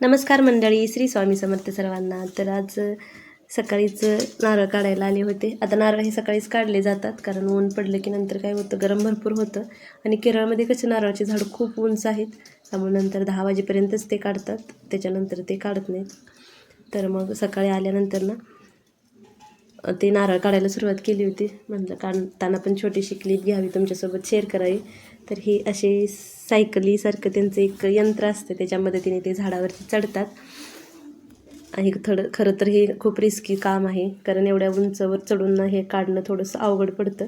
नमस्कार मंडळी श्री स्वामी समर्थ सर्वांना. तर आज सकाळीच नारळ काढायला आले होते. आता नारळ हे सकाळीच काढले जातात कारण ऊन पडलं की नंतर काय होतं? गरम भरपूर होतं. आणि केरळमध्ये कसे नारळाचे झाड खूप उंच आहेत त्यामुळे नंतर दहा वाजेपर्यंतच ते काढतात. त्याच्यानंतर ते काढत नाहीत. तर मग सकाळी आल्यानंतर ना ते नारळ काढायला सुरुवात केली होती. म्हटलं काढताना पण छोटीशी क्लिप घ्यावी तुमच्यासोबत शेअर करावी. तर हे अशी सायकलीसारखं त्यांचं एक यंत्र असतं. त्याच्या मदतीने ते झाडावरती चढतात. आणि थोडं खरं तर हे खूप रिस्की काम आहे. कारण एवढ्या उंचावर चढून हे काढणं थोडंसं अवघड पडतं.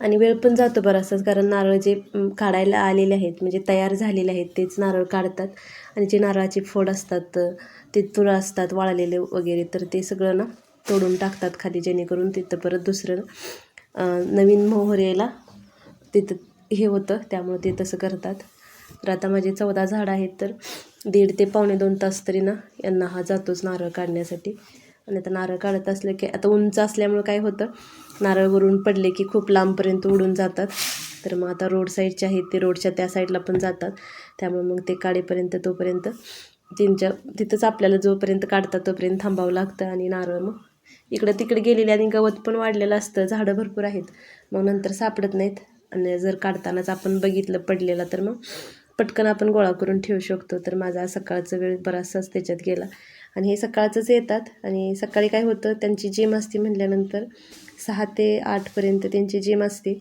आणि वेळ पण जातो बराचसाच. कारण नारळ जे काढायला आलेले आहेत म्हणजे तयार झालेले आहेत तेच नारळ काढतात. आणि जे नारळाचे फोड असतात ते तुळं असतात वाळलेले वगैरे तर ते सगळं ना तोडून टाकतात खाली जेणेकरून तिथं परत दुसरं नवीन मोहर यायला तिथं हे होतं त्यामुळे ते तसं करतात. तर आता माझे चौदा झाडं आहेत तर दीड ते पावणे दोन तास तरी ना यांना हा जातोच नारळ काढण्यासाठी. आणि आता नारळ काढत असलं की आता उंच असल्यामुळं काय होतं नारळ वरून पडले की खूप लांबपर्यंत उडून जातात. तर मग आता रोड साईडचे आहेत ते रोडच्या त्या साईडला पण जातात. त्यामुळे मग ते काढेपर्यंत तोपर्यंत त्यांच्या तिथंच आपल्याला जोपर्यंत काढतात तोपर्यंत थांबावं लागतं आणि नारळ मग इकडं तिकडे गेलेले आणि गवत पण वाढलेलं असतं. झाडं भरपूर आहेत. मग नंतर सापडत नाहीत. आणि जर काढतानाच आपण बघितलं पडलेला तर मग पटकन आपण गोळा करून ठेवू शकतो. तर माझा सकाळचा वेळ बराचसाच त्याच्यात गेला. आणि हे सकाळचंच येतात. आणि सकाळी काय होतं त्यांची जिम असते म्हटल्यानंतर सहा ते आठपर्यंत त्यांची जिम असते.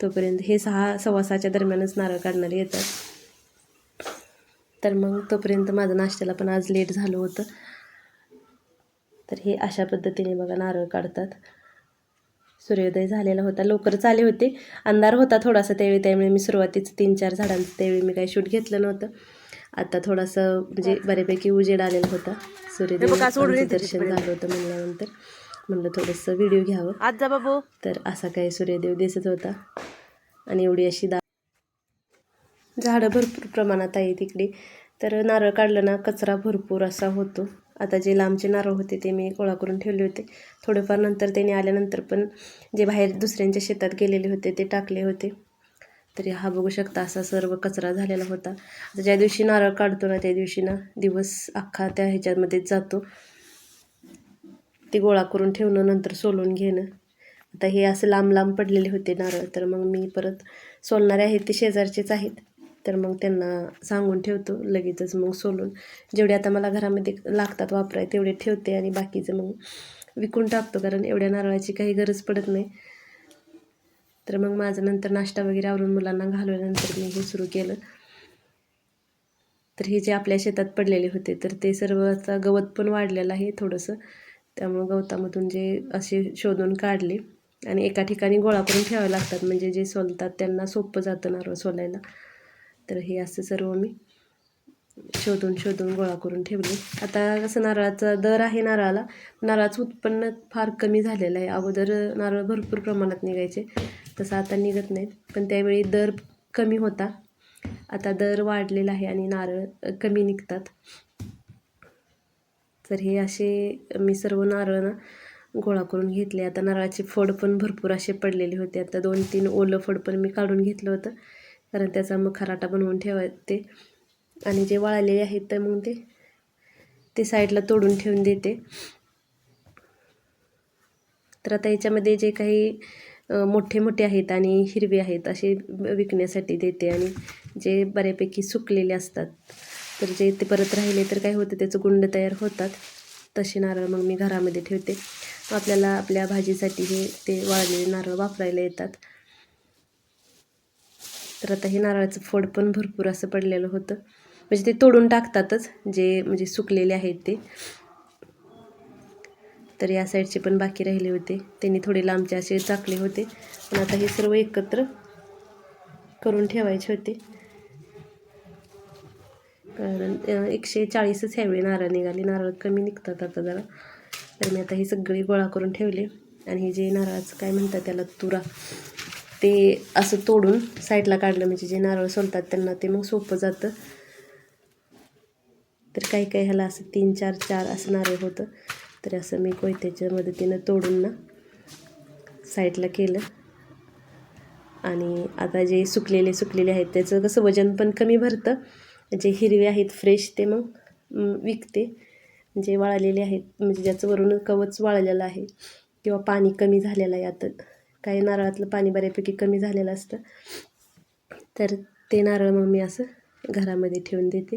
तोपर्यंत हे सहा सव्वा सहाच्या दरम्यानच नारळ काढणारे येतात. तर मग तोपर्यंत माझं नाश्त्याला पण आज लेट झालं होतं. तर हे अशा पद्धतीने बघा नारळ काढतात. सूर्योदय झालेला होता. लवकरच आले होते. अंधार होता थोडासा त्यावेळी त्यामुळे मी सुरुवातीच तीन चार झाडांचं त्यावेळी मी काही शूट घेतलं नव्हतं. आता थोडंसं म्हणजे बऱ्यापैकी उजेड आलेला होता. सूर्योदय दर्शन झालं होतं म्हणल्यानंतर. म्हणलं थोडंसं व्हिडिओ घ्यावं. आज जा बाबू. तर असा काही सूर्यदेव दिसत होता. आणि एवढी अशी दा झाडं भरपूर प्रमाणात आहेत इकडे. तर नारळ काढलं ना कचरा भरपूर असा होतो. आता जे लांबचे नारळ होते ते मी गोळा करून ठेवले होते. थोडेफार नंतर त्याने आल्यानंतर पण जे बाहेर दुसऱ्यांच्या शेतात गेलेले होते ते टाकले होते. तरी हा बघू शकता असा सर्व कचरा झालेला होता. आता ज्या दिवशी नारळ काढतो ना त्या दिवशी ना दिवस अख्खा त्या ह्याच्यामध्येच जातो. ते गोळा करून ठेवणं नंतर सोलून घेणं. आता हे असं लांब लांब पडलेले होते नारळ तर मग मी परत सोलणारे आहेत ते शेजारचेच आहेत. तर मग त्यांना सांगून ठेवतो लगेचच मग सोलून. जेवढे आता मला घरामध्ये लागतात वापराय तेवढे ठेवते आणि बाकीचं मग विकून टाकतो कारण एवढ्या नारळाची काही गरज पडत नाही. तर मग माझं नंतर नाश्ता वगैरे आवरून मुलांना घालवल्यानंतर मी हे सुरू केलं. तर हे जे आपल्या शेतात पडलेले होते तर ते सर्व आता गवत पण वाढलेलं आहे थोडंसं. त्यामुळं गवतामधून जे असे शोधून काढले आणि एका ठिकाणी गोळा करून ठेवावे लागतात म्हणजे जे सोलतात त्यांना सोपं जातं नारळ सोलायला. तर हे असं सर्व मी शोधून शोधून गोळा करून ठेवले. आता कसं नारळाचा दर आहे नारळाला. नारळाचं उत्पन्न फार कमी झालेलं आहे. अगोदर नारळ भरपूर प्रमाणात निघायचे. तसं आता निघत नाहीत. पण त्यावेळी दर कमी होता. आता दर वाढलेला आहे आणि नारळ कमी निघतात. तर हे असे मी सर्व नारळ ना गोळा करून घेतले. आता नारळाचे फड पण भरपूर असे पडलेले होते. आता दोन तीन ओलं फड पण मी काढून घेतलं होतं. कारण त्याचा मग खराटा बनवून ठेवायचे. आणि जे वाळलेले आहेत तर मग ते ते साईडला तोडून ठेवून देते. तर आता याच्यामध्ये जे काही मोठे मोठे आहेत आणि हिरवे आहेत असे विकण्यासाठी देते आणि जे बऱ्यापैकी सुकलेले असतात. तर जे ते परत राहिले तर काय होतं त्याचं गुंड तयार होतात. तसे नारळ मग मी घरामध्ये ठेवते. आपल्याला आपल्या भाजीसाठी हे ते वाळलेले नारळ वापरायला येतात. तर आता हे नारळाचं फोड पण भरपूर असं पडलेलं होतं. म्हणजे ते तोडून टाकतातच जे म्हणजे सुकलेले आहेत ते. तर या साईडचे पण बाकी राहिले होते. त्यांनी थोडे लांबचे असे चाकले होते. पण आता हे सर्व एकत्र करून ठेवायचे होते. कारण एकशे चाळीसच ह्यावेळी नारळ निघाले. नारळ कमी निघतात आता जरा. तर मी आता ही सगळी गोळा करून ठेवले. आणि हे जे नारळाचं काय म्हणतात त्याला तुरा. ते असं तोडून साईडला काढलं म्हणजे जे नारळ सोलतात त्यांना ते मग सोपं जातं. तर काही काही ह्याला असं तीन चार चार असं नारळ होतं. तर असं मी कोयत्याच्या मदतीनं तोडून ना साईडला केलं. आणि आता जे सुकलेले सुकलेले आहेत त्याचं कसं वजन पण कमी भरतं. जे हिरवे आहेत फ्रेश ते मग विकते. जे वाळलेले आहेत म्हणजे ज्याचं वरून कवच वाळलेलं आहे किंवा पाणी कमी झालेलं आहे आता. काही नारळातलं पाणी बऱ्यापैकी कमी झालेलं असतं. तर ते नारळ मग मी असं घरामध्ये ठेवून देते.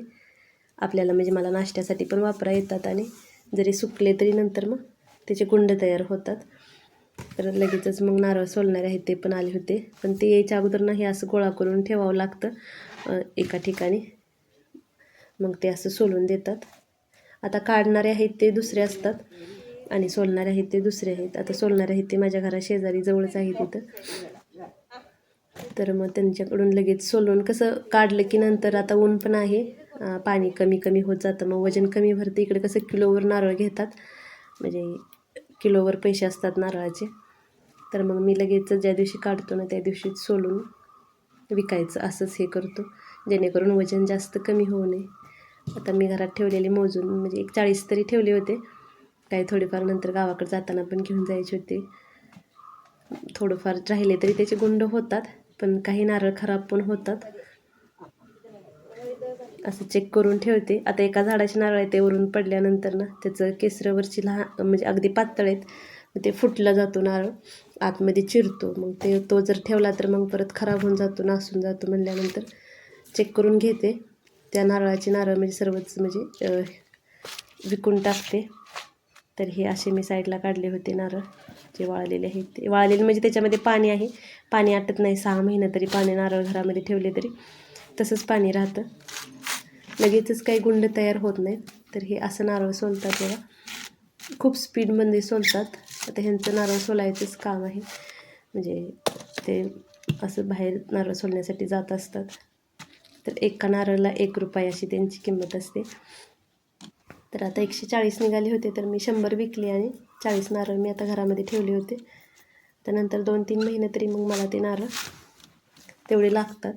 आपल्याला म्हणजे मला नाश्त्यासाठी पण वापरा येतात आणि जरी सुकले तरी नंतर मग त्याचे गुंड तयार होतात. तर लगेचच मग नारळ सोलणारे आहेत ते पण आले होते. पण ते यायच्या अगोदर ना हे असं गोळा करून ठेवावं लागतं. एका ठिकाणी. मग ते असं सोलून देतात. आता काढणारे आहेत ते दुसरे असतात. आणि सोलणारे आहेत ते दुसरे आहेत. आता सोलणारे आहेत ते माझ्या घरा शेजारी जवळच आहे तिथं तर मग त्यांच्याकडून लगेच सोलून कसं काढलं की नंतर आता ऊन पण आहे. पाणी कमी कमी होत जातं. मग वजन कमी भरतं. इकडे कसं किलोवर नारळ घेतात. म्हणजे किलोवर पैसे असतात नारळाचे. तर मग मी लगेच ज्या दिवशी काढतो ना त्या दिवशीच सोलून विकायचं. असंच हे करतो. जेणेकरून वजन जास्त कमी होऊ नये. आता मी घरात ठेवलेले मोजून म्हणजे एक चाळीस तरी ठेवले होते. काही थोडेफार नंतर गावाकडे जाताना पण घेऊन जायचे होते. थोडंफार राहिले तरी त्याचे गुंड होतात पण काही नारळ खराब पण होतात. असं चेक करून ठेवते. आता एका झाडाचे नारळ आहे ते वरून पडल्यानंतर ना त्याचं केसरावरची लहान म्हणजे अगदी पातळ आहेत. मग ते फुटला जातो नारळ आतमध्ये चिरतो. मग ते तो जर ठेवला तर मग परत खराब होऊन जातो नासून जातो म्हणल्यानंतर चेक करून घेते. त्या नारळाची नारळ म्हणजे सर्वच म्हणजे विकून टाकते. तर हे असे मी साईडला काढले होते नारळ जे वाळलेले आहेत ते. वाळलेले म्हणजे त्याच्यामध्ये पाणी आहे. पाणी आटत नाही सहा महिना तरी पाणी नारळ घरामध्ये ठेवले तरी तसंच पाणी राहतं. लगेचच काही गुंड तयार होत नाहीत. तर हे असं नारळ सोलतात बघा. खूप स्पीडमध्ये सोलतात. आता ह्यांचं नारळ सोलायचंच काम आहे. म्हणजे ते असं बाहेर नारळ सोलण्यासाठी जात असतात. तर एका नारळाला एक रुपये अशी त्यांची किंमत असते. तर आता एकशे चाळीस निघाले होते तर मी शंभर विकले आणि चाळीस नारळ मी आता घरामध्ये ठेवले होते. त्यानंतर दोन तीन महिने तरी मग मला ते नारळ तेवढे लागतात.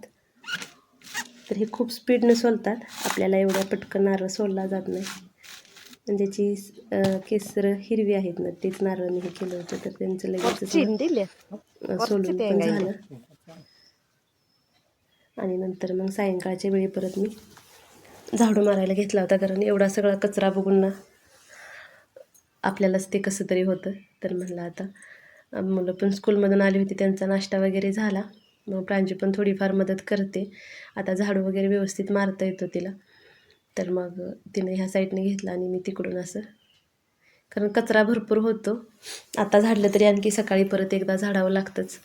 तर हे खूप स्पीडनं सोलतात. आपल्याला एवढ्या पटकन नारळ सोलला जात नाही. ज्याची अं, केसर हिरवी आहेत ना तेच नारळ मी हे केलं होतं. तर त्यांचं लगेच सोलून पण झालं. आणि नंतर मग सायंकाळच्या वेळी परत मी झाडू मारायला घेतला होता कारण एवढा सगळा कचरा बघून ना आपल्यालाच ते कसं तरी होतं. तर म्हणलं आता मुलं पण स्कूलमधून आली होती त्यांचा नाश्ता वगैरे झाला. मग प्रांजी पण थोडीफार मदत करते. आता झाडू वगैरे व्यवस्थित मारता येतो तिला. तर मग तिने ह्या साईडने घेतला आणि मी तिकडून असं कारण कचरा भरपूर होतो. आता झाडलं तरी आणखी सकाळी परत एकदा झाडावं लागतंच.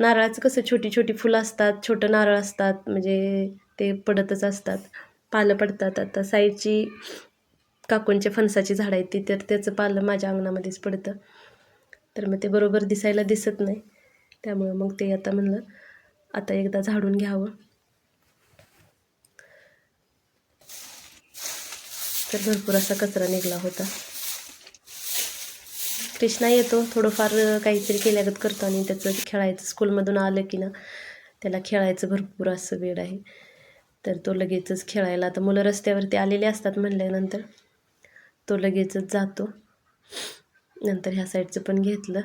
नारळाचं कसं छोटी छोटी फुलं असतात छोटं नारळ असतात म्हणजे ते पडतच असतात. पालं पडतात. आता साईडची काकूंच्या फणसाची झाडं आहेत ती तर त्याचं पालं माझ्या अंगणामध्येच पडतं. तर मग ते बरोबर दिसायला दिसत नाही. त्यामुळं मग ते आता म्हणलं आता एकदा झाडून घ्यावं. तर भरपूर असा कचरा निघाला होता. कृष्णा येतो. थोडंफार काहीतरी केल्यागत करतो आणि त्याचं खेळायचं. स्कूलमधून आलं की ना त्याला खेळायचं भरपूर असं वेळ आहे. तर तो लगेचच खेळायला आता मुलं रस्त्यावरती आलेले असतात म्हणल्यानंतर तो लगेचच जातो. नंतर ह्या साईडचं पण घेतलं.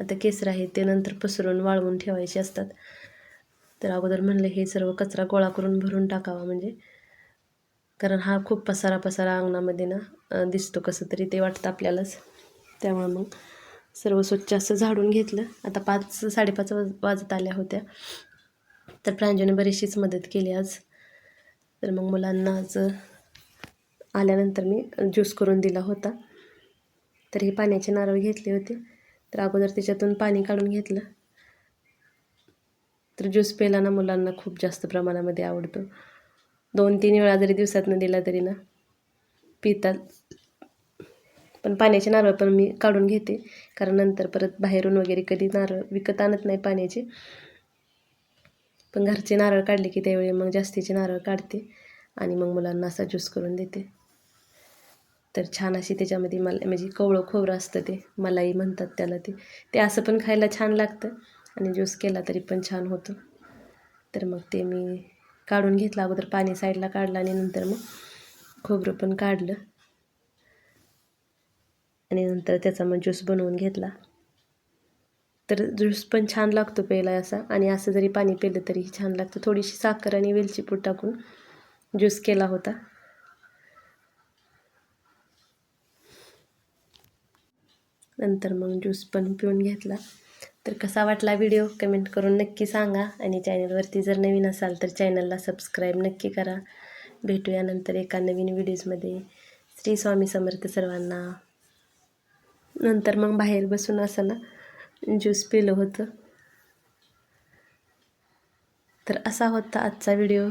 आता केसर आहे ते नंतर पसरून वाळवून ठेवायचे असतात. तर अगोदर म्हणलं हे सर्व कचरा गोळा करून भरून टाकावा म्हणजे. कारण हा खूप पसारा पसारा अंगणामध्ये ना दिसतो कसं तरी ते वाटतं आपल्यालाच. त्यामुळं मग सर्व स्वच्छ असं झाडून घेतलं. आता पाच साडेपाच वाज वाजत आल्या होत्या. तर प्रांजूने बरीचशीच मदत केली आज. तर मग मुलांना आज आल्यानंतर मी ज्यूस करून दिला होता. तर हे पाण्याचे नारळ घेतले होते. तर अगोदर त्याच्यातून पाणी काढून घेतलं. तर ज्यूस प्यायला ना मुलांना खूप जास्त प्रमाणामध्ये आवडतो. दोन तीन वेळा जरी दिवसातनं दिला तरी ना पितात. पण पाण्याचे नारळ पण मी काढून घेते. कारण नंतर परत बाहेरून वगैरे कधी नारळ विकत आणत नाही पाण्याचे. पण घरचे नारळ काढले की त्यावेळी मग जास्तीचे नारळ काढते आणि मग मुलांना असा ज्यूस करून देते. तर छान अशी त्याच्यामध्ये मला म्हणजे कवळं खोबरं असतं ते मलाई म्हणतात त्याला ते. ते असं पण खायला छान लागतं आणि ज्यूस केला तरी पण छान होतो. तर मग ते मी काढून घेतलं अगोदर पाणी साईडला काढलं आणि नंतर मग खोबरं पण काढलं. आणि नंतर त्याचा मग ज्यूस बनवून घेतला. तर ज्यूस पण छान लागतो प्यायला असा. आणि असं जरी पाणी पिलं तरीही छान लागतं. थोडीशी साखर आणि वेलची पूड टाकून ज्यूस केला होता. नंतर मग ज्यूस पण पिऊन घेतला. तर कसा वाटला व्हिडिओ? कमेंट करून नक्की सांगा. आणि चॅनलवरती जर नवीन असाल तर चॅनलला सबस्क्राईब नक्की करा. भेटूया नंतर एका नवीन व्हिडिओजमध्ये. श्री स्वामी समर्थ सर्वांना. नंतर मग बाहेर बसून असं ना ज्यूस पिलं होतं. तर असा होता आजचा व्हिडिओ.